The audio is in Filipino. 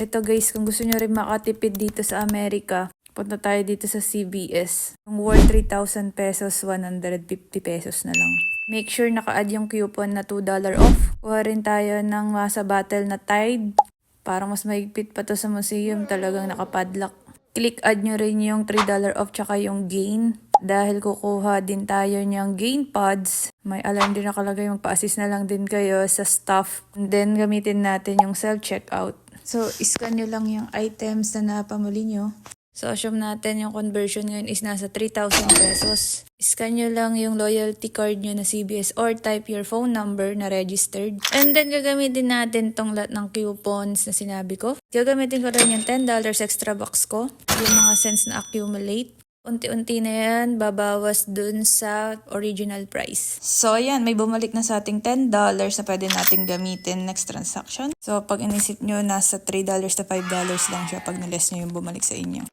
Ito guys, kung gusto nyo rin makatipid dito sa Amerika, punta tayo dito sa CVS. Yung worth 3,000 pesos, 150 pesos na lang. Make sure naka-add yung coupon na $2 off. Kuha rin tayo ng masa battle na Tide. Para mas mahigpit pa to sa museum, talagang nakapadlock. Click add nyo rin yung $3 off tsaka yung gain. Dahil kukuha din tayo niyang gain pods. May alarm din nakalagay, magpa-assist na lang din kayo sa stuff. And then gamitin natin yung self-checkout. So, iscan nyo lang yung items na napamuli nyo. So, assume natin yung conversion ngayon is nasa 3,000 pesos. Scan nyo lang yung loyalty card nyo na CBS or type your phone number na registered. And then, gagamitin natin tong lahat ng coupons na sinabi ko. Gagamitin ko rin yung $10 extra box ko. Yung mga cents na accumulate. Unti-unti na yan, babawas dun sa original price. So, ayan, may bumalik na sa ating $10 na pwede nating gamitin next transaction. So, pag inisip nyo, nasa $3 to $5 lang siya pag niles nyo yung bumalik sa inyo.